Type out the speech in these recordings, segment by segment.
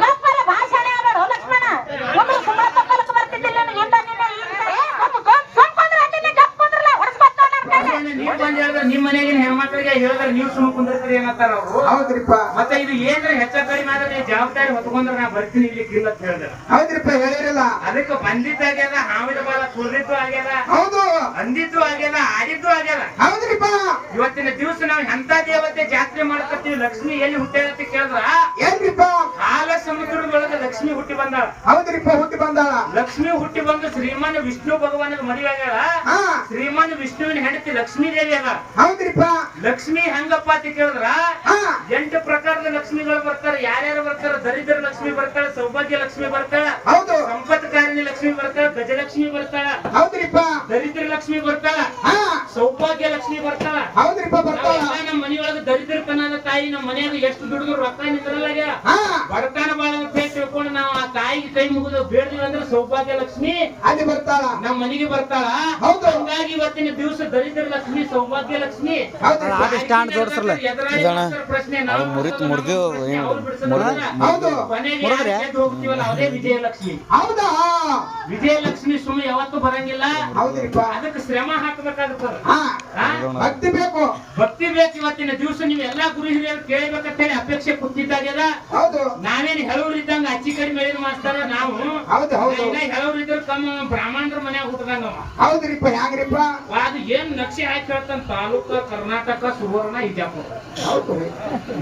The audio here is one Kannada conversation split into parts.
ಗಪ್ಪರ ಭಾಷಣ ಲಕ್ಷ್ಮಣ? ಸುಮ್ಮನೆ ತಪ್ಪಲಕ್ಕೆ ಬರ್ತಿದ್ದಿಲ್ಲ ನಿನ್ನ ನನ್ನ ಕೈಗೆ? ನೀವ್ ಬಂದ್ ಹೇಳಿದ್ರೆ ಮನೆಗಿನ ಹೆಣ್ಮಕ್ಳಿಗೆ ಹೇಳಿದ್ರೆ ನೀವು ಸುಮ್ಮ ಕುಂದಿರ್ತೀರಿ ಏನಂತಾರ ಅವ್ರು. ಹೌದ್ರಿಪ್ಪ. ಮತ್ತೆ ಇದು ಏನ್ರ ಹೆಚ್ಚ ಕಡಿಮೆ ಆದ್ರೆ ನೀವು ಜವಾಬ್ದಾರಿ ಹೊತ್ಕೊಂಡ್ರೆ ನಾ ಬರ್ತೀನಿ ಇಲ್ಲಿ ಇಲ್ಲ ಅಂತ ಹೇಳಿದ್ರೆ ಹೌದ್ರಿಪ್ಪ ಹೇಳಿರಲ್ಲ. ಅದಕ್ಕೆ ಬಂದಿದ್ದಾಗ್ಯದ ಬಾಲ ಆಗ್ಯದ ಹೌದು. ಅಂದಿದ್ದು ಆಗ್ಯದ ಆಡಿದ್ದು ಆಗ್ಯದ. ಹೌದ್ರಿಪ್ಪ. ಇವತ್ತಿನ ದಿವಸ ನಾವು ಎಂತ ದೇವತೆ ಜಾತ್ರೆ ಮಾಡ್ಕತ್ತೀವಿ ಲಕ್ಷ್ಮಿ ಎಲ್ಲಿ ಹುಟ್ಟ್ಯಾಳಂತ ಕೇಳಿದ್ರ? ಏನ್ರಿಪ್ಪ? ಸಮುದ್ರದೊಳಗೆ ಲಕ್ಷ್ಮಿ ಹುಟ್ಟಿ ಬಂದಾಳ ಹೌದ್ರಿಪ್ಪ ಹುಟ್ಟಿ ಬಂದಾಳ ಲಕ್ಷ್ಮಿ ಹುಟ್ಟಿ ಬಂದು ಶ್ರೀಮಾನ್ ವಿಷ್ಣು ಭಗವಾನದ ಮದುವೆ ಆಗ್ಯಾಳ. ಶ್ರೀಮಾನ್ ವಿಷ್ಣುವಿನ ಹೆಂಡತಿ ಲಕ್ಷ್ಮೀ ದೇವಿ ಅದ. ಹೌದ್ರಿಪ್ಪ. ಲಕ್ಷ್ಮಿ ಹೆಂಗಪ್ಪ ಅಂತ ಕೇಳಿದ್ರ? ಹಾ. ಎಂಟು ಪ್ರಕಾರದ ಲಕ್ಷ್ಮಿಗಳು ಬರ್ತಾರೆ. ಯಾರ್ಯಾರು ಬರ್ತಾರ? ದರಿದ್ರ ಲಕ್ಷ್ಮಿ ಬರ್ತಾಳ ಸೌಭಾಗ್ಯ ಲಕ್ಷ್ಮಿ ಬರ್ತಾಳ ಹೌದು. ಸಂಪತ್ಕಾರಿಣಿ ಲಕ್ಷ್ಮಿ ಬರ್ತಾಳ ಗಜಲಕ್ಷ್ಮಿ ಬರ್ತಾಳ ಹೌದ್ರಿಪ್ಪ. ದರಿದ್ರ ಲಕ್ಷ್ಮಿ ಬರ್ತಾಳ ಹಾ. ಸೌಭಾಗ್ಯ ಲಕ್ಷ್ಮಿ ಬರ್ತಾಳ ಹೌದ್ರಿಪ್ಪ ಬರ್ತಾಳ ನಾವೆಲ್ಲ ನಮ್ಮ ಮನೆಯೊಳಗ ದರಿದ್ರತನದ ತಾಯಿ ನಮ್ಮ ಮನೆಯಾಗ ಎಷ್ಟು ದುಡಿದ್ರು ರೊಕ್ಕ ನಿಂದ್ರಲ್ಲಾಗ ಬಡತನ ಬಾಳ ಅಂತ ತಿಳ್ಕೊಂಡು ನಾವು ಆ ತಾಯಿಗೆ ಕೈ ಮುಗಿದು ಬೇಡ್ದಿವಿ ಅಂದ್ರೆ ಸೌಭಾಗ್ಯ ಲಕ್ಷ್ಮಿ. ಅಲ್ಲಿ ಬರ್ತಾಳ. ನಮ್ಮ ಮನೆಗೆ ಬರ್ತಾಳ. ಹೌದು. ಹಂಗಾಗಿ ಇವತ್ತಿನ ದಿವಸ ದರಿದ್ರ ಲಕ್ಷ್ಮಿ ಸೌಭಾಗ್ಯ ಲಕ್ಷ್ಮಿ. ಸ್ಟ್ಯಾಂಡ್ ಜೋಡಿಸ್ರಲ್ಲ ಪ್ರಶ್ನೆ ನಾವು ಮುರಿತು ಮುರಿದು. ಹೌದು. ಹೋಗ್ತೀವಲ್ಲ? ಅದೇ ವಿಜಯಲಕ್ಷ್ಮಿ ಹೌದಾ? ವಿಜಯಲಕ್ಷ್ಮಿ ಸುಮ್ಮನೆ ಯಾವತ್ತೂ ಬರಂಗಿಲ್ಲ. ಹೌದ್ರಿಪ್ಪ. ಅದಕ್ಕೆ ಶ್ರಮ ಹಾಕಬೇಕಾಗುತ್ತದೆ? ಭಕ್ತಿ ಬೇಕು. ಭಕ್ತಿ ಬೇಕು ಇವತ್ತಿನ ದಿವಸ. ನೀವು ಎಲ್ಲಾ ಗುರು ಹಿರಿಯರು ಕೇಳಬೇಕಂತ ಹೇಳಿ ಅಪೇಕ್ಷೆ ಕೂತಿದ್ದಾಗ್ಯದ. ಹೌದು. ನಾವೇನು ಇದ್ದಂಗ ಅಚ್ಚಿ ಕಡಿಮೆ ಮೇಲಿನ ಮಾಸ್ತಾರ ನಾವು. ಹೌದು ಬ್ರಾಹ್ಮಣರ ಮನ್ಯಾಗ ಹುಟ್ಟದಂಗ. ಹೌದ್ರಿಪ್ಪ ಹ್ಯಾಂಗ್ರಿಪ್ಪ ಅದು ಏನ್ ನಕ್ಷೆ ಹಾಕಿ ಹೇಳ್ತಾನ? ತಾಲೂಕ ಕರ್ನಾಟಕ ಸುವರ್ಣ ಇಜಾಪುರ. ಹೌದು.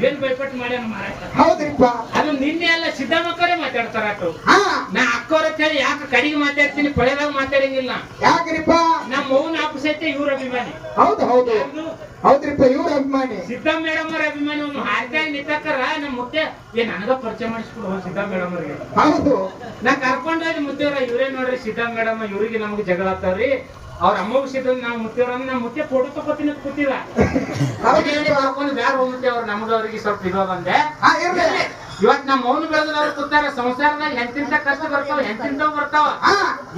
ಏನ್ ಭಯಪಟ್ಟು ಮಾಡ್ಯಾನ ಮಾರಾಟ ಹೌದ್ರಿಪ್ಪ. ಅದು ನಿನ್ನೆ ಎಲ್ಲ ಸಿದ್ದಮ್ಮಕ್ಕರೇ ಮಾತಾಡ್ತಾರ ನಾ ಅಕ್ಕವ್ರ ಹೇಳಿ ಯಾಕೆ ಕಡಿಗೆ ಮಾತಾಡ್ತೀನಿ? ಪಳೆದಾಗ ಮಾತಾಡಂಗಿಲ್ಲ. ಯಾಕ್ರಿಪ್ಪ ನಮ್ಮ ಮೌನ ಆಪಸೈತೆ ಇವ್ರ ಅಭಿಮಾನಿ. ಹೌದು ಹೌದು? ಹೌದ್ರಿಪ್ಪ ಇವ್ರ ಅಭಿಮಾನಿ. ಸಿದ್ದಾ ಮೇಡಮ್ ಅವ್ರ ಅಭಿಮಾನಿ ಒಂದು ಹಾರ್ಕಾಯಿ ನಿಂತಾಕರ ನಮ್ಮ ಮುತ್ತೆ ಏ ನನಗ ಪರಿಚಯ ಮಾಡಿಸ್ಕೊಡು ಸಿದ್ದಾ ಮೇಡಮ್ ಅವ್ರಿಗೆ ಹೌದು. ನಾ ಕರ್ಕೊಂಡೋಗಿ ಮುತ್ತೇವ್ರ ಇವ್ರೇ ನೋಡ್ರಿ ಸಿದ್ದಾ ಮೇಡಮ್ ಇವ್ರಿಗೆ ನಮ್ಗೆ ಜಗಳ ಆಗ್ತಾವ್ರಿ. ಅವ್ರ ಅಮ್ಮಗ್ ಸಿದ್ದ ನಾವು ಮುತ್ತೇವ್ರ ನಾ ಮುತ್ತೆ ಫೋಟೋ ತಗೋತೀನಿ ಅಂತ ಕೂತಿಲ್ಲ ಕರ್ಕೊಂಡು ಬ್ಯಾರ ಹೋಗುತ್ತೆ ಅವ್ರ ನಮ್ಗ ಅವ್ರಿಗೆ ಸ್ವಲ್ಪ ಹಾ ಇರ್ಲಿ. ಇವತ್ ನಮ್ಮ ಮೌನ ಬೆಳೆದವ್ರು ಕೂತಾರ ಸಂಸಾರದಾಗ ಎಂತಿಂತ ಕಷ್ಟ ಬರ್ತಾವ ಎಂತಿಂತವ್ ಬರ್ತಾವ.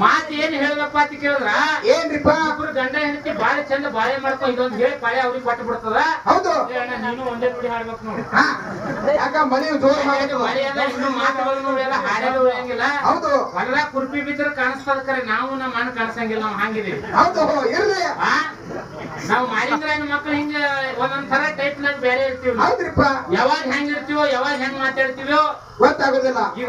ಮಾತ್ ಏನ್ ಹೇಳ್ಬೇಕಪ್ಪ ಅಂತ ಕೇಳಿದ್ರ? ಏನ್ರಿಪ್ಪ? ಇಬ್ರು ಗಂಡ ಹೆಂಡತಿ ಬಾಳೆ ಚಂದ ಬಾಳೆ ಮಾಡ್ಕೊ ಇದೊಂದ್ ಹೇಳಿ ಪಾಳೆ ಅವ್ರಿಗೆ ಕೊಟ್ಟು ಬಿಡ್ತದ. ಹೌದು. ಅಣ್ಣ, ನೀನು ಒಂದೇ ನುಡಿ ಹಾಡ್ಬೇಕು ನೋಡಿ. ಯಾಕ ಮನೆ ಜೋರ್ ಮಳೆ ಅದ ಇನ್ನು ಮಾತುಗಳನ್ನು ಉಳಿಯಲ್ಲ ಹಾಡಲು ಉಳಿಯಂಗಿಲ್ಲ. ಹೌದು. ಹೊಲ ಕುರ್ಪಿ ಬಿದ್ರೆ ಕಾಣಿಸ್ತದ ಕರೆ ನಾವು ನಮ್ಮ ಅಣ್ಣ ಕಾಣಿಸಂಗಿಲ್ಲ ನಾವು ಹಂಗಿದೀವಿ ಹೌದು ಇರ್ಲಿ? ನಾವು ಮಾಡಿದ್ರ ಮಕ್ಳು ಹಿಂಗ ಒಂದೊಂದ್ ತರ ಟೈಪ್ ನಾಗ ಬೇರೆ ಇರ್ತೀವಿ. ಹೌದ್ರಿಪ್ಪ. ಯಾವಾಗ ಹೆಂಗ್ ಇರ್ತೀವೋ ಯಾವಾಗ ಹೆಂಗ್ ಮಾತಾಡ್ತೀವೋ ಗೊತ್ತಾಗೋದಿಲ್ಲ. ಈಗ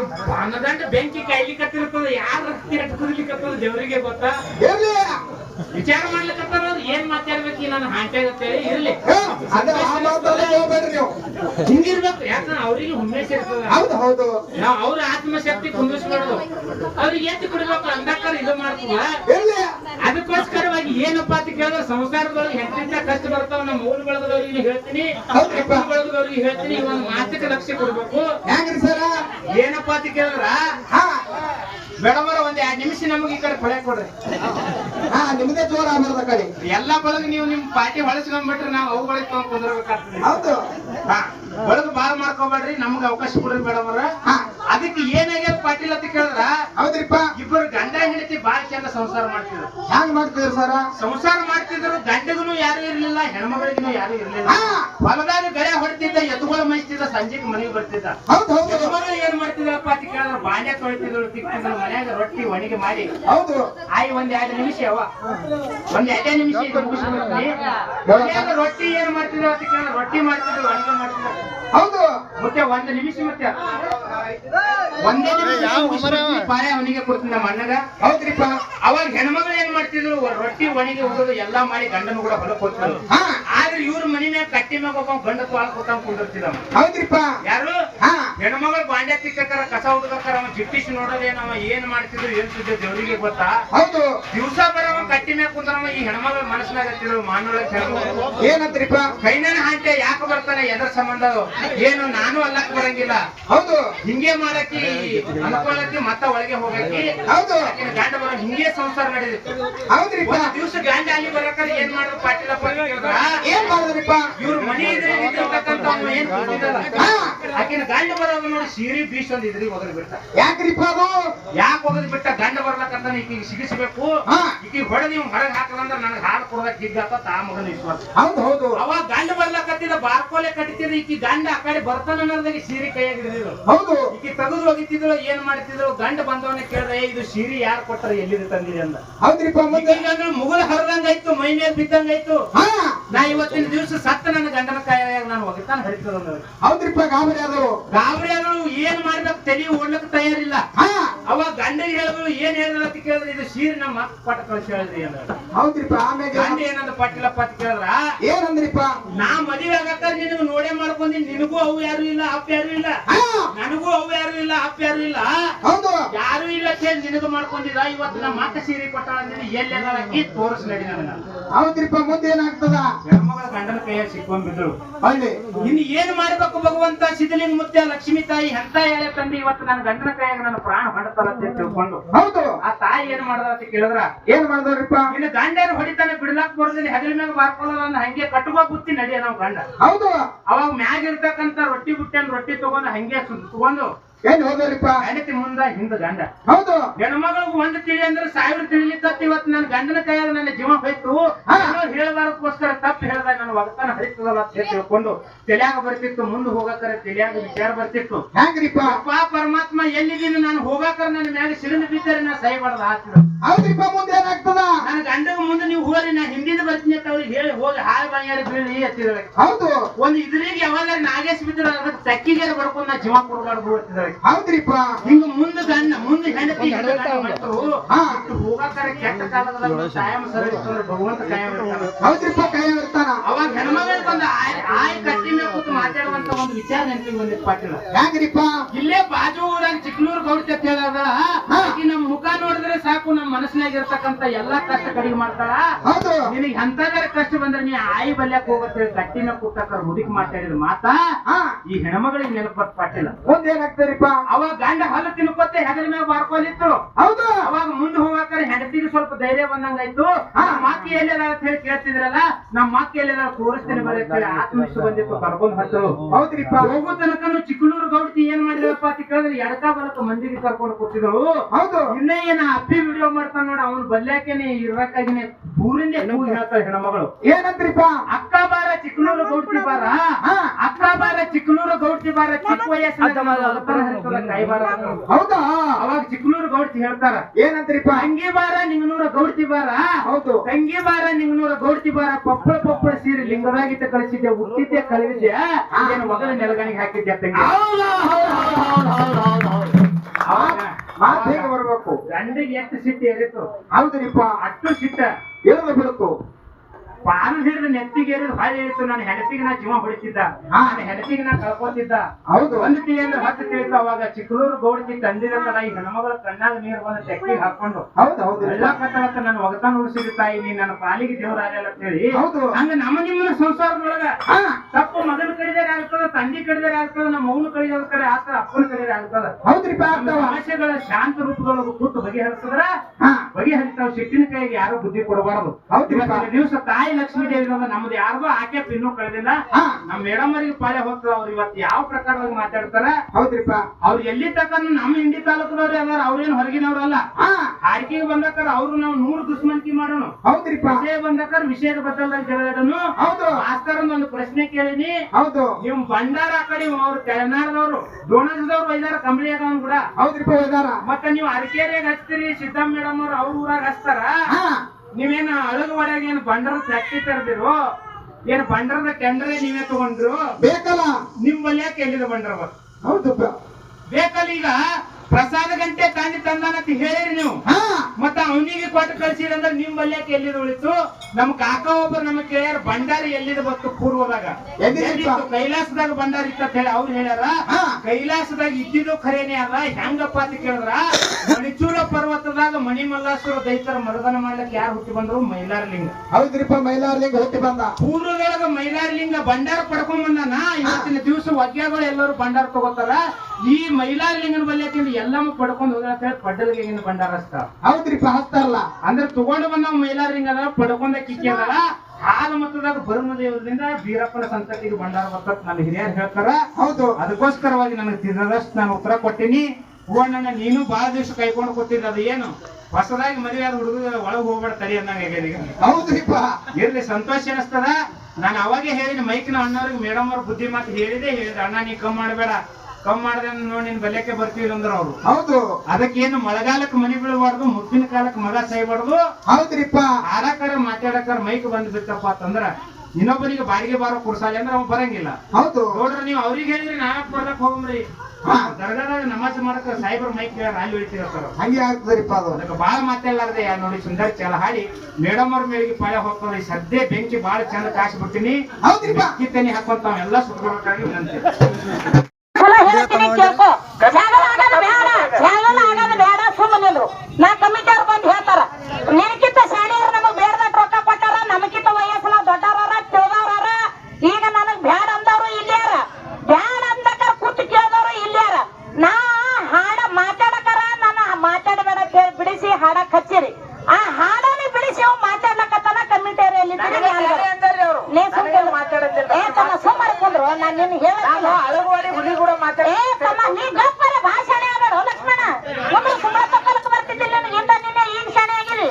ಬೆಂಕಿ ಕೈಲಿ ಕತ್ತಿರ್ತದ ಯಾರ ಕತ್ತಿರ್ಲಿಕ್ಕೆ ದೇವರಿಗೆ ಗೊತ್ತಾ? ಇರ್ಲಿ. ವಿಚಾರ ಮಾಡ್ಲಿಕತ್ತಾರ ಅವ್ರು? ಏನ್ ಮಾತಾಡ್ಬೇಕು ಈ ನನ್ನ ಹಾಂಟ್ಯಾಗತ್ತೇಳಿ ಇರ್ಲಿ. ಹಾ, ಅದ ಆ ಮಾತಲ್ಲೇ ಹೋಗ್ಬೇಡ್ರಿ ನೀವು. ಹಿಂಗಿರ್ಬೇಕು. ಯಾಕಂದ್ರೆ ಅವ್ರಿಗೆ ಹುಮ್ಮೇಶ ಇರ್ತದ. ಹೌದು ಹೌದು. ನಾವು ಅವ್ರ ಆತ್ಮಶಕ್ತಿ ಕುಂದಿಸ್ಬಾರ್ದು ಅವ್ರಿಗೆ ಎತ್ತಿ ಕೊಡ್ಬೇಕು. ಅಂದಕ್ಕಾರ ಇದು ಮಾಡ್ತೀವ ಇರ್ಲಿ. ಅದಕ್ಕೋಸ್ಕರವಾಗಿ ಏನಪ್ಪ ಅಂತ ಕೇಳಿದ್ರೆ ಸಂಸಾರದವ್ರಿಗೆ ಹೆಚ್ಚಿನ ಕಷ್ಟ ಬರ್ತಾವ. ನಮ್ಮ ಊರು ಬೆಳೆದವ್ರಿಗೆ ಹೇಳ್ತೀನಿ. ಬಳಗದವ್ರಿಗೆ ಹೇಳ್ತೀನಿ. ಒಂದು ಮಾತಕ್ಕೆ ಲಕ್ಷ್ಯ ಕೊಡ್ಬೇಕು. ಹೆಂಗ್ರಿ ಸರ? ಏನಪ್ಪ ಅಂತ ಕೇಳಿದ್ರ ಹಾ ಮೇಡಮರ ಒಂದ್ ಎರಡ್ ನಿಮಿಷ ನಮಗೆ ಈ ಕಡೆ ಕೊಳೆ ಕೊಡ್ರಿ. ಹಾ ನಿಮ್ದೇ ಜೋರ ಆಗ್ಬಾರ್ದ ಕಡೆ. ಎಲ್ಲಾ ಬಳಗ ನೀವು ನಿಮ್ ಪಾರ್ಟಿ ಹೊಳಸ್ಕೊಂಡ್ಬಿಟ್ರೆ ನಾವು ಅವುಗಳಿಗೆ ಕುಂದಿರ್ಬೇಕಾಗ್ತದೆ. ಹೌದು. ಹಾ. ಬಳಗ ಬಾಳ ಮಾಡ್ಕೋಬೇಡ್ರಿ ನಮ್ಗೆ ಅವಕಾಶ ಕೊಡ್ರಿ ಮೇಡಮರ ಅವ್ರ. ಅದಕ್ಕೆ ಏನಾಗ್ಯದ ಪಾಟೀಲ್ ಅಂತ ಕೇಳಿದ್ರ? ಹೌದ್ರಿಪ್ಪ. ಇಬ್ಬರು ಗಂಡ ಹೆಂಡತಿ ಬಾಳ್ ಚಂದ ಸಂಸಾರ ಮಾಡ್ತಿದ್ರು. ಹ್ಯಾಂಗ್ ಮಾಡ್ತಿದ್ರು ಸರ? ಸಂಸಾರ ಮಾಡ್ತಿದ್ರು ಗಂಡಗೂ ಯಾರು ಇರ್ಲಿಲ್ಲ ಹೆಣ್ಮಗಳಿಗೂ ಯಾರು ಇರ್ಲಿಲ್ಲ. ಹೊಲದಾಗ ಗಳೆ ಹೊಡ್ತಿದ್ದ ಎದುಗಳು ಮೈಸ್ತಿದ್ದ ಸಂಜೆಗೆ ಮನೆಗೆ ಬರ್ತಿದ್ದ. ಯಜಮಾನ ಏನ್ ಮಾಡ್ತಿದ್ರಪ್ಪ ಅಂತ ಕೇಳಿದ್ರ ಬಾಂಡೆ ತೊಳಿತಿದ್ರು ತಿಕ್ತಿದ್ರು ಮನ್ಯಾಗ ರೊಟ್ಟಿ ಒಣಗಿ ಮಾಡಿ. ಹೌದು. ಆಯ್ ಒಂದ್ ಎರಡು ನಿಮಿಷ ಅವ ಒಂದ್ ಎರಡೇ ನಿಮಿಷ ರೊಟ್ಟಿ ಏನ್ ಮಾಡ್ತಿದ್ರು ಅಂತ ಕೇಳಿದ್ರೆ ರೊಟ್ಟಿ ಮಾಡ್ತಿದ್ರು ಅಡಿಗೆ ಮಾಡ್ತಿದ್ರು. ಹೌದು. ಮತ್ತೆ ಒಂದ್ ನಿಮಿಷ ಮತ್ತೆ. ಒಂದೇ ನಿಮಿಷ ಪಾಯ ಅವನಿಗೆ ಕೊಡ್ತೀನಿ ನಮ್ಮ ಅಣ್ಣಗ. ಹೌದ್ರಿಪ್ಪ. ಅವಾಗ ಹೆಣ್ಮಗಳು ಏನ್ ಮಾಡ್ತಿದ್ರು? ರೊಟ್ಟಿ ಒಣಗಿ ಹೋಗೋದು ಎಲ್ಲಾ ಮಾಡಿ ಗಂಡನ ಕೂಡ ಹೊಲಕ್ ಹೋಗ್ತಿದ್ರು ಆದ್ರೆ ಇವ್ರ ಮನಿ ಮ್ಯಾಗ ಕಟ್ಟಿ ಮ್ಯಾಗ ಒಬ್ಬ ಗಂಡ ತೊಳಕ್ ಕೂತಾವ್ ಕುಂದಿರ್ತಿದ್ದ ಹೌದ್ರಿಪ್ಪ. ಯಾರು? ತಿಕ್ಕಕಾರ ಕಸ ಹುಡುಗಕ್ಕರ ಅವ ಜಿಟ್ಟಿಸಿ ನೋಡೋದೇನ ನಾವ ಏನ್ ಮಾಡ್ತಿದ್ರು ಏನ್ ಸುದ್ದಿ ದೇವರಿಗೆ ಗೊತ್ತಾ? ಹೌದು. ದಿವಸ ಬರವ ಕಟ್ಟಿ ಮ್ಯಾಗ ಕುಂತಾವ ಈ ಹೆಣ್ಮಗಳ ಮನಸ್ಸಿನಾಗ ಹತ್ತಿದ್ರು ಮಾನವಳ ಏನಂತ್ರಿಪ್ಪ ಕೈನಾನ ಹಾಂಟೆ ಯಾಕೆ ಬರ್ತಾನೆ ಎದ್ರ ಸಂಬಂಧ ಏನು ನಾನು ಅಲ್ಲಕ್ ಬರಂಗಿಲ್ಲ. ಹೌದು. ಹಿಂಗೆ ಮಾಡಕ್ಕೆ ಅನ್ಕೊಳಕ್ಕೆ ಮತ್ತ ಒಳಗೆ ಹೋಗಕ್ಕೆ ಹೌದು. ಗಾಂಡ ಬರೋ ಹಿಂಗೆ ಸಂಸಾರ ನಡೆದಿತ್ತು ಹೌದ್ರಿಪ್ಪ. ದಿವಸ ಗಂಡ ಅಲ್ಲಿ ಬರಕಲ್ಲ ಏನ್ ಮಾಡಿದ್ರು ಪಾಟೀಲಪ್ಪ? ಏನ್ ಮಾಡಿದ್ರಿಪ್ಪ? ಇವ್ರ ಮನಿ ಇದ್ರೆ ನಿಂತಿರ್ತಕ್ಕಂಥ ಅವ್ನು ಏನ್ ಕೂತಿದ್ದಲ್ಲ. ಹಾ ಆಕಿನ ಗಂಡ ಬರೋದು ನೋಡಿ ಸೀರಿ ಬೀಸ್ ಒಂದ್ ಇದ್ರಿ ಒಗದ್ ಬಿಟ್ಟ. ಯಾಕ್ರಿಪ್ಪ ಅದು? ಯಾಕೆ ಬಿಟ್ಟ ಗಂಡ ಬರ್ಲಕ್ಕಂತ ಈಕಿಗೆ ಸಿಗಿಸ್ಬೇಕು. ಈಕಿಗೆ ಹೊಡೆದ್ ನೀವು ಹೊರಗೆ ಹಾಕಲಂದ್ರ ನನಗೆ ಹಾಲು ಕೊಡದಕ್ಕೆ ಜಿಗ್ಗಾತ ತಾ ಮಗನ ವಿಶ್ವಾಸ. ಹೌದು ಹೌದು. ಅವಾಗ ಗಂಡ ಬರ್ಲಕತ್ತಿದ ಬಾರ್ಕೋಲೆ ಕಟ್ಟಿದ್ರೆ ಈಕಿ ಗಂಡ ಆ ಕಡೆ ಬರ್ತಾನ ಅನ್ನೋದಾಗ ಸೀರೆ ಕೈಯಾಗಿದ್ರು ಹಿಡಿದಿದ್ರು ಹೌದು. ಈಕಿ ತೆಗೆದು ಒಗಿತಿದ್ರು ಏನ್ ಮಾಡ್ತಿದ್ರು ಗಂಡ ಬಂದವನ ಕೇಳಿದ್ರೆ "ಏ, ಇದು ಸೀರೆ ಯಾರು ಕೊಟ್ಟಾರ ಎಲ್ಲಿದೆ ತಂದಿದೆ ಅಂತ. ಹೌದ್ರಿಪ್ಪ ಮುಂದೆ ಮುಗುಲ ಹರಿದಂಗಾಯ್ತು ಮೈ ಮೇಲೆ ಬಿದ್ದಂಗಾಯ್ತು ಹಾ. ನಾ ಇವತ್ತಿನ ದಿವಸ ಸತ್ತ ನನ್ನ ಗಂಡನ ಕೈಯಾಗ ನಾನು ಒಗಿತಾನ ಹರಿತದ ಹೌದ್ರಿಪ್ಪ ಗಾಬರಿ ಅದು ಗಾಬರಿಯಾಗಳು ಏನ್ ಮಾಡ್ಬೇಕು ತಲೆ ಓಡ್ಲಕ್ ತಯಾರಿಲ್ಲ. ಅವ ಗಂಡಿಗೆ ಹೇಳಿದ್ರು ಏನ್ ಹೇಳಿದ್ರ ಅಂತ ಕೇಳಿದ್ರೆ ಇದು ಸೀರೆ ನಮ್ಮ ಪಟ್ಟ ಕಳ್ಸಿ ಹೇಳಿದ್ರಿ ಹೌದ್ರಿಪ ಹೌದ್ರಿಪ್ಪ ಆಮ್ಯಾಗ ಗಂಡ ಏನಂದ ಪಟ್ಟಿಲ್ಲಪ್ಪ ಅಂತ ಕೇಳಿದ್ರ? ಏನಂದ್ರಿಪ್ಪ? ನಾ ಮದುವೆ ಆಗಕ್ಕ ನಿನಗ ನೋಡೇ ಮಾಡ್ಕೊಂಡಿ ನಿನಗೂ ಅವು ಯಾರು ಇಲ್ಲ ಅಪ್ಪ ಯಾರು ಇಲ್ಲ. ನನಗೂ ಅವು ಯಾರು ಇಲ್ಲ ಅಪ್ಪ ಯಾರು ಇಲ್ಲ. ಕೇಳಿ ನಿನಗೂ ಮಾಡ್ಕೊಂಡಿದ ಇವತ್ತು ನಮ್ಮ ಮಾತ ಸೀರೆ ಕೊಟ್ಟಾಳ ನೀನು ಎಲ್ಲಿ ಹಾಕಿ ತೋರಿಸ್ ನಡಿ ನನಗ ಹೌದ್ರಿಪ್ಪ ಮುಂದೆ ಏನಾಗ್ತದ? ಹೆಣ್ಮಗಳ ಗಂಡನ ಕೈಯಾಗ ಸಿಕ್ಕೊಂಡ್ಬಿದ್ರು ಅಲ್ಲಿ ಇನ್ನು ಏನ್ ಮಾಡ್ಬೇಕು ಭಗವಂತ? ಸಿದ್ಧಲಿಂಗ ಮುತ್ಯ ಲಕ್ಷ್ಮಿ ತಾಯಿ ಎಂತ ಹೇಳಿ ತಂದಿ ಇವತ್ತು ನನ್ನ ಗಂಡನ ಕೈಯಾಗ ನನ್ನ ಪ್ರಾಣ ಹೊಡತಾರ ಅಂತ ತಿಳ್ಕೊಂಡು. ಹೌದು. ಆ ತಾಯಿ ಏನ್ ಮಾಡದ ಅಂತ ಕೇಳಿದ್ರ? ಏನ್ ಮಾಡಿದವ್ರಿಪ್ಪ? ಇನ್ನು ಗಂಡನ ಹೊಡಿತಾನೆ ಬಿಡ್ಲಾಕ್ ಬರೋದಿಲ್ಲ ಹೆಗಲ ಮ್ಯಾಗ ಬಾರ್ಕೊಳ್ಳೋದನ್ನ ಹಂಗೆ ಕಟ್ಟುವ ಬುತ್ತಿ ನಡಿಯ ನಾವು ಗಂಡ. ಹೌದು. ಅವಾಗ ಮ್ಯಾಗ ಇರ್ತಕ್ಕಂತ ರೊಟ್ಟಿ ಬುಟ್ಟಿಯನ್ ರೊಟ್ಟಿ ತಗೊಂಡು ಹಂಗೆ ಸುತ್ಕೊಂಡು ಏನ್ ಹೋದವ್ರಿಪ್ಪ? ಹೆಂಡತಿ ಮುಂದ ಹಿಂದ ಗಂಡ. ಹೌದು. ಹೆಣ್ಮಗಳಿಗೆ ಒಂದು ತಿಳಿ ಅಂದ್ರೆ ಸಾವಿರ ತಿಳಿಲಿಕ್ಕತ್ತ ಇವತ್ತು ನನ್ನ ಗಂಡನ ಕೈಯಾಗ ನನ್ನ ಜೀವ ಹೋಯ್ತು. ಹಾ. ಏನೋ ಹೇಳಬಾರಕ್ಕೋಸ್ಕರ ತಪ್ಪು ಹೇಳ್ದಾಗ ನನ್ನ ಒಗತನ ಹರಿತದಲ್ಲ ಅಂತ ಹೇಳಿ ತಿಳ್ಕೊಂಡು ತಿಳಿಯಾಗ ಬರ್ತಿತ್ತು ಮುಂದೆ ಹೋಗಾಕರೆ ತಿಳಿಯಾಗ ವಿಚಾರ ಬರ್ತಿತ್ತು. ಹ್ಯಾಂಗ್ರಿಪ್ಪ? ಪರಮಾತ್ಮ ಎಲ್ಲಿದ್ದೀನಿ? ನಾನು ಹೋಗಾಕರ ನನ್ನ ಮ್ಯಾಗ ಸಿಡಿದು ಬಿದ್ದರೆ ನಾ ಸೈ ಬಡದ ಹಾಕಿದ್ರು ಹೌದ್ರಿಪ್ಪ ಮುಂದೆ ಏನಾಗ್ತದ? ನನ್ನ ನೀವು ಹೋರಿ ನಾ ಹಿಂದಿನ ಬರ್ತೀನಿ ಅಂತ ಅವ್ರಿಗೆ ಹೇಳಿ ಹೋಗಿ ಹಾಳು ಬಾಯಾರ ಬೀಳಿ ಹತ್ತಿದ್ರೆ ಹೌದು. ಒಂದು ಇದ್ರಿಗೆ ಯಾವಾಗ ನಾಗೇಶ್ ಬಿದ್ರು ಅದಕ್ಕೆ ತಕ್ಕಿಗೆ ಬರ್ಕೊಂಡು ನಾ ಜೀವ ಕೊಡಬಾರ್ದು ಅಂತಿದ್ದಾರೆ. ಹೌದ್ರಿಪ್ಪ ಹಿಂಗ ಮುಂದ ಗಂಡ ಮುಂದೆ ಹೆಂಡತಿ ಗಂಡ ಹೋಗಾಕರ ಕೆಟ್ಟ ಕಾಲದ ಕಾಯಂ ಸರಿ ಭಗವಂತ ಕಾಯಂ. ಹೌದ್ರಿಪ್ಪ ಇರ್ತಾನ. ಅವಾಗ ಹೆಣ್ಮಗಳ ಬಂದ ಆಯ್ ಕಟ್ಟಿ ಮೇಲೆ ಕೂತು ಮಾತಾಡುವಂತ ಒಂದು ವಿಚಾರ ನೆನಪಿಗೆ ಬಂದಿತ್ತು ಪಾಟೀಲ. ಹ್ಯಾಂಗ್ರಿಪ್ಪ ಇಲ್ಲೇ ಬಾಜು ಊರಾಗ ಚಿಕ್ಕನೂರು ಗೌಡ್ತಿ ಅಂತ ಹೇಳದ ಆಕಿ ನಮ್ ಮುಖ ನೋಡಿದ್ರೆ ಸಾಕು ನಮ್ ಮನಸ್ಸಿನಾಗ ಇರ್ತಕ್ಕಂತ ಎಲ್ಲಾ ಕಷ್ಟ ಕಡಿಮೆ ಮಾಡ್ತಾಳ. ನಿನಗೆ ಎಂತದಾರ ಕಷ್ಟ ಬಂದ್ರೆ ನೀ ಆಯಿ ಬಲ್ಯಕ್ ಹೋಗತ್ತೆ ಕಟ್ಟಿನ ಕುಟ್ಟಕ ಹುಡುಕಿ ಮಾತಾಡಿದ ಮಾತಾ? ಈ ಹೆಣ್ಮಗಳಿಗೆ ನೆನಪತ್ ಪಾಟಿಲ್ಲ ಒಂದ್ ಏನಾಗ್ತಾರಿಪ್ಪ ಅವಾಗ ಗಂಡ ಹಲ್ಲು ತಿನ್ಕೊತ್ತೆ ಹೆಗಲ ಮೇಲೆ ಬಾರ್ಕೊಂಡಿತ್ತು ಹೌದು. ಅವಾಗ ಮುಂದೆ ಹೋಗಾಕರೆ ಹೆಂಡತಿಗೆ ಸ್ವಲ್ಪ ಧೈರ್ಯ ಬಂದಂಗಾಯ್ತು. ಮಾತಿ ಎಲ್ಲಿದ ಅಂತ ಹೇಳಿ ಕೇಳ್ತಿದ್ರಲ್ಲ ನಮ್ಮ ಮಾತಿ ಎಲ್ಲೆಲ್ಲ ತೋರಿಸ್ತೇನೆ ಬರೀ ಆತ್ಮವಿಶ್ವ ಬಂದಿತ್ತು ಕರ್ಕೊಂಡ್ ಹತ್ತಳು ಹೌದ್ರಿಪ್ಪ. ಹೋಗೋ ತನಕನು ಚಿಕ್ಕನೂರು ಗೌಡ್ತಿ ಏನ್ ಮಾಡಿದ್ರಪ್ಪ ಅಂತ ಕೇಳಿದ್ರೆ ಎಡಕ ಬಲಕ ಮಂದಿಗೆ ಕರ್ಕೊಂಡು ಕೊಟ್ಟಿದ್ರು ಹೌದು. ಇನ್ನೇ ಏನ ಅಪ್ಪಿ ವಿಡಿಯೋ ಮಾಡ್ತಾನ ನೋಡ ಅವ್ನು ಬಲ್ಯಾಕೇನೆ ಇರ್ಬೇಕಾಗಿನೇ? ಊರಿಂದ ಕೂಗಿ ಹೇಳ್ತಾಳೆ ಹೆಣ್ಮಗಳು ಏನಂತ್ರಿಪ್ಪ ಅಕ್ಕ ಬಾರ ಚಿಕ್ಕನೂರು ಗೌಡ್ತಿ ಬಾರ? ಹಾ. ಅಕ್ಕ ಬಾರ ಚಿಕ್ಕನೂರು ಗೌಡ್ತಿ ಬಾರ? ಚಿಕ್ಕ ಅಂದ್ರು. ಹೌದಾ? ಅವಾಗ ಚಿಕ್ಕನೂರು ಗೌಡ್ತಿ ಹೇಳ್ತಾರ. ಏನಂತ್ರಿಪ್ಪ ತಂಗಿ ಬಾರ ನಿಂಗನೂರ ಗೌಡ್ತಿ ಬಾರ? ಹೌದು. ತಂಗಿ ಬಾರ ನಿಂಗನೂರ ಗೌಡ್ತಿ ಬಾರ? ಪಪ್ಪಳ ಪಪ್ಪಳ ಸೀರೆ ಲಿಂಗದಾಗಿತ್ತ ಕಳಿಸಿದ್ದೆ ಹುಟ್ಟಿದ್ದೆ ಕಳಿಸಿದ್ದೆ ಏನು ಮಗಳ ನೆಲಗಣಿಗೆ ಹಾಕಿದ್ದೆ ತಂಗಿ. ಮಾತು ಹೇಗೆ ಬರ್ಬೇಕು? ಗಂಡಿಗೆ ಎಷ್ಟು ಸಿಟ್ಟು ಏರಿತ್ತು ಹೌದ್ರಿಪ್ಪ. ಅಷ್ಟು ಸಿಟ್ಟ. எழுந்த பிறக்கும் ಪಾನ ಹಿಡಿದು ನೆತ್ತಿಗೇರಿದ ಹಾಳಿ ಇತ್ತು. ನನ್ನ ಹೆಂಡತಿಗೆ ನಾ ಜೀವ ಹೊಡಿತಿದ್ದ ಹಾ. ನನ್ನ ಹೆಂಡತಿಗೆ ನಾ ಕಳ್ಕೊತಿದ್ದ. ಹೌದು. ಒಂದು ತಿಳಿ ಅಂದ್ರೆ ಹತ್ತು ತಿಳಿತು ಅವಾಗ ಚಿಕ್ಕಲೂರು ಗೌಡ್ತಿ ತಂದಿರತ್ತಲ್ಲ ಈ ಹೆಣ್ಮಗಳ ಕಣ್ಣಾಗ ನೀರು ಬಂದು ಶಕ್ತಿ ಹಾಕೊಂಡು ಹೌದು ಹೌದು. ಎಲ್ಲಾ ಕತ್ತಲತ್ತ ನನ್ನ ಒಗತಾನ ಉಳಿಸಿದ ತಾಯಿ ನೀ ನನ್ನ ಪಾಲಿಗೆ ದೇವರಾಗಲ್ಲ ಅಂತ ಹೇಳಿ ಹೌದು. ಹಂಗ ನಮ್ಮ ನಿಮ್ಮ ಸಂಸಾರದೊಳಗ ತಪ್ಪು ಮಗನ ಕಡಿದಾರೆ ಆಗ್ತದ ತಂದೆ ಕಡಿದಾರೆ ಆಗ್ತದ ನಮ್ಮ ಮೌನ ಕಡಿಯೋದ್ ಕಡೆ ಆತರ ಅಪ್ಪನ ಕಡಿದಾರೆ ಆಗ್ತದ. ಹೌದ್ರಿ ಸಮಸ್ಯೆಗಳ ಶಾಂತ ರೂಪದೊಳಗ ಕೂತು ಬಗೆಹರಿಸಿದ್ರ ಹಾ. ಬಗೆಹರಿತಾವ್ ಸಿಟ್ಟಿನ ಕೈಗೆ ಯಾರು ಬುದ್ಧಿ ಕೊಡಬಾರದು. ಹೌದ್ರಿ ದಿವಸ ತಾಯಿ ಲಕ್ಷ್ಮೀ ದೇವಿ ನಮ್ದು ಯಾರಿಗೂ ಆಕೆ ಪಿನ್ನು ಕಳೆದಿಲ್ಲ. ಹಾ. ಮೇಡಮ್ ಅವರಿಗೆ ಪಾಳೆ ಹೋಗ್ತದ ಅವ್ರು ಇವತ್ತು ಯಾವ ಪ್ರಕಾರವಾಗಿ ಮಾತಾಡ್ತಾರ? ಹೌದ್ರಿಪ್ಪ. ಅವ್ರು ಎಲ್ಲಿ ತಕ್ಕ ನಮ್ಮ ಹಿಂಡಿ ತಾಲೂಕದವ್ರು ಅದಾರ ಅವ್ರೇನ್ ಹೊರಗಿನವ್ರಲ್ಲ ಹಾ. ಹಾಡಿಕೆಗೆ ಬಂದಕ್ಕಾರ ಅವ್ರು ನಾವು ನೂರು ದುಶ್ಮನ್ಕಿ ಮಾಡೋಣ ಹೌದ್ರಿಪ್ಪ. ವಿಷಯ ಬಂದಕ್ಕಾರ ವಿಷಯದ ಬದಲಾಗಿ ಜಗಳಾಡನು ಹೌದು. ಮಾಸ್ತರ್ ಒಂದು ಪ್ರಶ್ನೆ ಕೇಳಿನಿ. ಹೌದು. ನಿಮ್ ಬಂಡಾರ ಆ ಕಡೆ ಅವ್ರು ತೆಲನಾಡದವ್ರು ಡೋಣದವ್ರು ಒಯ್ದಾರ ಕಂಬಳಿ ಅದಾವನ್ ಕೂಡ. ಹೌದ್ರಿಪ್ಪ ಒಯ್ದಾರ. ಮತ್ತೆ ನೀವು ಅರಕೇರಿಯಾಗ ಹಚ್ತೀರಿ ಸಿದ್ದಮ್ಮ ಮೇಡಮ್ ಅವ್ರು ಅವ್ರ ಊರಾಗ ಹಚ್ತಾರ. ಹಾ. ನೀವೇನು ಅಳಗವಾಡ್ಯಾಗ ಏನ್ ಬಂಡರ ಫ್ಯಾಕ್ಟ್ರಿ ತರದಿರು ಏನ್ ಬಂಡರದ ಟೆಂಡರೇ ನೀವೇ ತಗೊಂಡ್ರು ಬೇಕಲ್ಲ? ನಿಮ್ ಬಲ್ಯಾಕ ಎಲ್ಲಿದೆ ಬಂಡರ ಹೌದು ಬೇಕಲ್ಲ ಈಗ? ಪ್ರಸಾದ ಗಂಟೆ ತಂದಿ ತಂದಾನಂತ ಹೇಳಿರಿ ನೀವು. ಹಾ. ಮತ್ತ ಅವನಿಗೆ ಕೊಟ್ಟು ಕಳ್ಸಿರಂದ್ರೆ ನಿಮ್ ಬಲ್ಯಾಕ ಎಲ್ಲಿದ ಉಳಿತು? ನಮ್ ಕಾಕ ಒಬ್ಬರು ನಮಗ್ ಕೇಳ್ಯಾರ ಭಂಡಾರಿ ಎಲ್ಲಿದ ಗೊತ್ತು ಪೂರ್ವದಾಗ? ಎಲ್ಲಿತ್ತು? ಕೈಲಾಸದಾಗ ಭಂಡಾರಿ ಇತ್ತ ಅಂತ ಹೇಳಿ ಅವ್ರು ಹೇಳ್ಯಾರ. ಕೈಲಾಸದಾಗ ಇದ್ದಿದ್ದು ಖರೇನೆ ಅಲ್ಲ ಹೆಂಗಪ್ಪ ಅಂತ ಕೇಳಿದ್ರ? ಮಣಿಚೂರ ಪರ್ವತದಾಗ ಮಣಿಮಲ್ಲಾಸುರ ದೈತರ ಮರದನ ಮಾಡ್ಲಿಕ್ಕೆ ಯಾರು ಹುಟ್ಟಿ ಬಂದ್ರು? ಮೈಲಾರಲಿಂಗ. ಹೌದ್ರಿಪ್ಪ ಮೈಲಾರ್ಲಿಂಗ ಹುಟ್ಟಿ ಬಂದ. ಪೂರ್ವದೊಳಗ ಮೈಲಾರಲಿಂಗ ಭಂಡಾರ ಪಡ್ಕೊಂಡ್ ಬಂದಾನ? ಇವತ್ತಿನ ದಿವಸ ವಜ್ಞಗಳು ಎಲ್ಲರೂ ಭಂಡಾರ ತಗೋತಾರ? ಈ ಮೈಲಾರಲಿಂಗನ ಬಲ್ಯಕಿಂದ ಎಲ್ಲಮ್ಮ ಪಡ್ಕೊಂಡ್ ಹೋದ್ರ ಅಂತ ಹೇಳಿ ಪಡ್ಡಲ್ಗಿನ ಭಂಡಾರ ಹಚ್ತಾರ ಹೌದ್ರಿಪ್ಪ ಹಚ್ತಾರಲ್ಲ ಅಂದ್ರೆ ತಗೊಂಡು ಬಂದ ಮೈಲಾರಿಂಗ ಅದ ಪಡ್ಕೊಂಡ ಕಿಕ್ಕಿ ಆದ ಹಾಲು ಮತದಾಗ ಬರುಮದೇವರಿಂದ ಬೀರಪ್ಪನ ಸಂತತಿಗೆ ಭಂಡಾರ ಬರ್ತದ ನನ್ನ ಹಿರಿಯರು ಹೇಳ್ತಾರ. ಹೌದು. ಅದಕ್ಕೋಸ್ಕರವಾಗಿ ನನಗೆ ತಿಳಿದಷ್ಟು ನಾನು ಉತ್ತರ ಕೊಟ್ಟಿನಿ. ಹೂವಣ್ಣ ನೀನು ಬಹಳ ದಿವಸ ಕೈಕೊಂಡು ಕೊಟ್ಟಿದ್ದ ಅದು ಏನು? ಹೊಸದಾಗಿ ಮದುವೆ ಆದ ಹುಡುಗ ಒಳಗೆ ಹೋಗ್ಬೇಡ ತಡಿ ಅನ್ನಂಗ ಹೌದು ಹೌದ್ರಿಪ್ಪ ಇರ್ಲಿ ಸಂತೋಷ ಅನಿಸ್ತದ ನಾನು ಅವಾಗೆ ಹೇಳಿನಿ ಮೈಕ್ನ ಅಣ್ಣವ್ರಿಗೆ ಮೇಡಮ್ ಅವ್ರ ಬುದ್ಧಿ ಮಾತು ಹೇಳಿದೆ ಹೇಳಿದೆ ಅಣ್ಣ ನೀ ಕಮ್ ಮಾಡಬೇಡ. ಕಮ್ ಮಾಡಿದ್ರೆ ನೋಡಿ ನಿನ್ ಬಲ್ಯಕ್ಕೆ ಬರ್ತೀವಿ ಅಂದ್ರೆ ಅವ್ರು. ಹೌದು. ಅದಕ್ಕೇನು ಮಳೆಗಾಲಕ್ಕೆ ಮನೆ ಬೀಳಬಾರ್ದು ಮುಪ್ಪಿನ ಕಾಲಕ್ಕೆ ಮಗ ಸಾಯ್ಬಾರ್ದು ಹೌದ್ರಿಪ್ಪ. ಆಡಕರ ಮಾತಾಡಕರ ಮೈಕ್ ಬಂದ್ ಬಿತ್ತಪ್ಪ ಅಂತಂದ್ರ ಇನ್ನೊಬ್ಬರಿಗೆ ಬಾಡಿಗೆ ಬಾರೋ ಕುರ್ಸಾಲಿ ಅಂದ್ರೆ ಅವ್ನು ಬರಂಗಿಲ್ಲ. ಹೌದು. ನೋಡ್ರಿ ನೀವು ಅವ್ರಿಗೆ ಹೇಳಿದ್ರಿ ನಾಲ್ಕು ಬರ್ಲಕ್ ಹೋಗಮ್ರಿ ದರ್ಗಾದಾಗ ನಮಾಜ್ ಮಾಡಕ ಸಾಯಿಬರ್ ಮೈಕ್ ಅಲ್ಲಿ ಹೊಡಿತೀರ ಸರ್ ಹಂಗೆ ಆಗ್ತದ್ರಿಪ್ಪ ಅದು. ಅದಕ್ಕೆ ಬಾಳ ಮಾತಾಡ್ಲಾರ್ದೆ ಯಾರು ನೋಡಿ ಸುಂದರ ಚಲ ಹಾಡಿ ಮೇಡಮ್ ಅವ್ರ ಮೇಲೆ ಪಾಯ ಹೋಗ್ತದೆ ಈ ಸದ್ಯ ಬೆಂಕಿ ಬಾಳ ಚಂದ ಕಾಸಿ ಬಿಡ್ತೀನಿ ಕಿತ್ತನಿ ಹಾಕೊಂತ ಎಲ್ಲ ಸುಖ ವಿನಂತಿ. ಚಲೋ ಹೇಳ್ತೀನಿ ಕೇಳ್ಕೊ ಜಾಗಲ ಆಗೋದು ಬೇಡ ಜಾಗಲ ಆಗೋದು ಬೇಡ ಸುಮ್ಮನಿಲ್ರು ನಾ ಕಮಿಟಿಯವ್ರು ಬಂದು ಹೇಳ್ತಾರ ನಿನಕಿಂತ ಶಾಣಿಯರು ನಮಗ್ ಬೇಡದಟ್ ರೊಕ್ಕ ಕೊಟ್ಟಾರ ನಮಗಿಂತ ವಯಸ್ಸನ ದೊಡ್ಡವ್ರ ತಿಳಿದವ್ರ ಈಗ ನನಗ್ ಬ್ಯಾಡ ಅಂದವ್ರು ಇಲ್ಯಾರ ಬ್ಯಾಡ ಅಂದಕರ ಕೂತು ಕೇಳಿದವ್ರು ಇಲ್ಯಾರ ನಾ ಹಾಡ ಮಾತಾಡಕರ ನನ್ನ ಮಾತಾಡಬೇಡ ಅಂತ ಹೇಳಿ ಬಿಡಿಸಿ ಹಾಡಕ್ ಹಚ್ಚಿರಿ ಆ ಹಾಡని ಬಿಡಿಸಿ ಅವ್ ಮಾತಾಡ್ಲಕತ್ತಾನ ಕಮಿಟಿಯವ್ರು ಎಲ್ಲಿದ್ದೀರಿ ನೀ ಸುಮ್ಮನೆ ಏ ತಮ್ಮ ಸುಮ್ಮನೆ ಕುಂದ್ರು ನಾನು ನಿನ್ನ ಹೇಳಕ್ಕಿಲ್ಲ ಏ ತಮ್ಮ ನೀ ಗಪ್ಪರ ಭಾಷಣ ಆಡೋಡು ಲಕ್ಷ್ಮಣ ಒಮ್ಮೆ ಸುಮ್ಮನೆ ತಪ್ಪಲಕ್ಕೆ ಬರ್ತಿದ್ದಿಲ್ಲ ನಿನ್ನಿಂದ ನಿನ್ನೆ ಈಗ ಶಾಣೆ ಆಗಿರಿ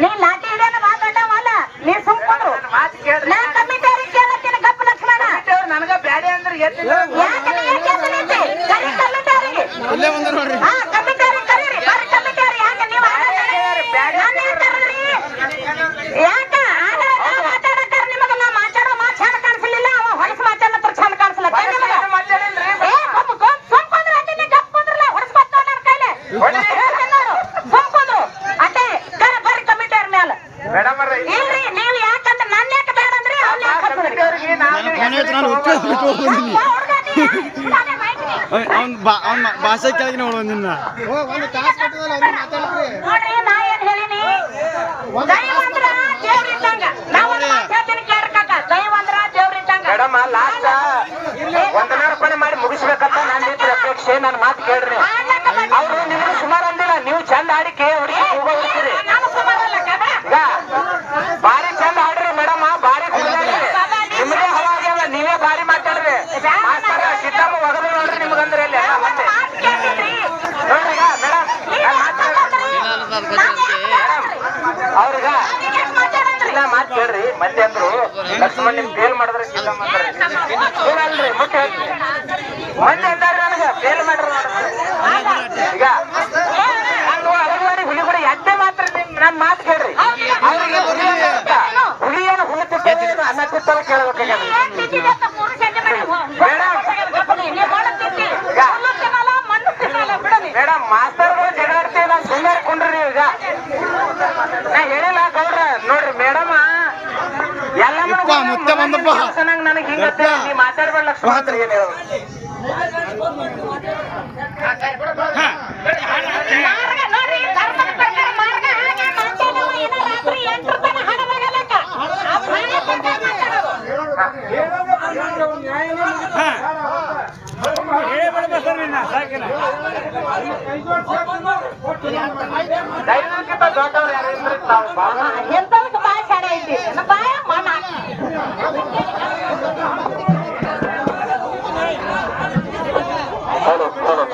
ನೀ ಲಾಟಿ ಹಿಡಿಯೋಣ ಬಾ ದೊಡ್ಡವಲ್ಲ ನೀ ಸುಮ್ಕೊಂಡ್ರು ನಾ ಕಮಿಟಿಯವ್ರಿಗೆ ಕೇಳತ್ತೀನಿ ಗಪ್ಪ ಲಕ್ಷ್ಮಣ ಯಾಕೆ ನೀ ಯಾಕೆ ಎದ್ದು ನಿಂತಿ? ಕರಿ ಕಮಿಟಿಯವ್ರಿಗೆ. ಇಲ್ಲೇ ಬಂದ ನೋಡ್ರಿ ಹಾ ಕಮಿಟಿಯವ್ರಿಗೆ ಕರೀರಿ ಬರ್ರಿ ಕಮಿಟಿಯವ್ರು ಯಾಕೆ ನೀವು ಆಡೋದು? ನಾನು ಹೇಳ್ತಾರಲ್ರಿ. ಯಾಕ ಆಗ ನಾ ಮಾತಾಡಕ್ಕಾರ ನಿಮಗ ನಾ ಮಾತಾಡೋ ಮಾತ್ ಚಂದ ಕಾಣಿಸ್ಲಿಲ್ಲ ಅವ ಹೊಲಸು ಮಾತಾಡತ್ರ ಚಂದ ಕಾಣಿಸ್ಲತ್ತ ನಿಮಗ ಏ ಗಪ್ ಗಪ್ ಸುಮ್ ಕುಂದ್ರು ಅಡ್ಡಿ ನೀ ಗಪ್ ಕುಂದ್ರಲ್ಲ ಹೊಡ್ಸ್ಕೊತ ನನ್ನ ಕೈಲೆ ಹೇಳ್ತೀನಿ ನೋಡು ಸುಮ್ ಕುಂದ್ರು ಅಡ್ಡಿ ಕರ ಬರ್ರಿ ಕಮಿಟಿಯವ್ರ ಮ್ಯಾಲ ಇಲ್ರಿ ನೀವು ಯಾಕಂದ್ರೆ ನನ್ನ ಯಾಕೆ ಬೇಡ ಅಂದ್ರಿ ಅವ್ನ ಯಾಕೆ ಹಚ್ಚಿದ್ರಿ? ನನ್ನ ಫೋನ್ ಐತಿ ನಾನು ಉತ್ತರ ಬಿಟ್ಟು ಬಂದಿನಿ ಯಾ ಹುಡ್ಗ ನೀ? ನಾನೇ ಮೈಕ್ರಿ. ಅವ್ನ ಬಾ ಅವ್ನ ಭಾಷೆ ಕೆಳಗೆ ನೋಡು ನಿನ್ನ. ಒಂದು ತಾಸು ಕಟ್ಟದಲ್ಲ ಹೇಳಿನಿ? ದೈವಂದ್ರ ದೇವ್ರ ಇದ್ದಂಗ ನಾವು ಒಂದ್ ಮಾತ್ ಹೇಳ್ತೀನಿ ಕೇಳ್ರಿ ಕಾಕ ದೈವಂದ್ರ ದೇವ್ರ ಇದ್ದಂಗ ಮೇಡಮ್ ಲಾಸ್ಟ್ ವಂದನಾರ್ಪಣೆ ಮಾಡಿ ಮುಗಿಸ್ಬೇಕಂತ ನನ್ನ ಇದ್ರ ಅಪೇಕ್ಷೆ ನನ್ನ ಮಾತು ಕೇಳ್ರಿ ಅವ್ರು ನಿಮ್ಗೆ ಸುಮಾರು ಅಂದಿಲ್ಲ ನೀವು ಚಂದ ಹಾಡಿ ಕೇ ಹೊಡಿ ಕೂಗ ಹೊಡಿತೀರಿ ನಾನು ಸುಮಾರಲ್ಲ ಕದ ಈಗ ಬಾರಿ ಚಂದ ಹಾಡ್ರಿ ಮೇಡಮ್ ಬಾರಿ ಕುಡ್ದಾಡ್ರಿ ನಿಮ್ಗೆ ಹವಾ ಆಗ್ಯಾವ ನೀವೇ ಬಾರಿ ಮಾತಾಡ್ರಿ ಮಾಸ್ತರ ಸಿದ್ದಮ್ಮ ಒಗದು ನೋಡ್ರಿ ನಿಮ್ಗಂದ್ರೆ ಇಲ್ಲಿ ಎಲ್ಲ ಮಂದಿ ಮಾತ್ ಕೇಳ್ತಿದ್ರಿ ನೋಡ್ರಿ ಈಗ ಮೇಡಮ್ ಅವ್ರಿಗ ಇಲ್ಲ ಮಾತು ಕೇಳ್ರಿ ಮಂದಿ ನಿಮ್ ಫೇಲ್ ಮಾಡಿದ್ರೆ ಮುಟ್ಟಿ. ಮಂದಿ ಅಂತಾರ ನನಗ ಫೇಲ್ ಮಾಡ್ರಿ ಈಗ ನಾನು ಅಳಗವಾಡಿ ಹುಲಿ ಕೂಡ ಎಡ್ಡೆ ಮಾತ್ರ ನಿಮ್ ನನ್ ಮಾತು ಕೇಳ್ರಿ ಅವ್ರಿಗೆ ಹುಲಿ ಹುಲಿ ಏನು ಹುಲಿ ತಿಂತಾರೆ ಏನು ಅನ್ನ ತಿಂತಾರ ಕೇಳ್ಬೇಕಾಗ್ಯದ. ಮೇಡಮ್ ಮಾಸ್ತರ್ಗಳು ಜಗಾಡ್ತೀವಿ ನಾನು ಸುಮ್ಮನೆ ಕುಂಡ್ರಿ ನೀವು ಈಗ ನಾ ಹೇಳಿಲ್ಲ ಗೌಡ್ರ ನೋಡ್ರಿ ಮೇಡಮ್ ಎಲ್ಲ ಯಪ್ಪ, ಮತ್ತೆ ಬಂದಪ್ಪ. ನನಗೆ ಹಿಂಗತ್ತೆ ನೀ ಮಾತಾಡ್ಬೇಡ ಲಕ್ಷ್ಮಣ ಅಂತ ಏನ್ ಬಂದಪ್ಪ ದೈವಕ್ಕಿಂತ ದೊಡ್ಡವ್ರು ಯಾರು ಇದ್ರೆ ನಾವು ಐತಿ ಏನಪ್ಪ ಹೌದು ಹೌದು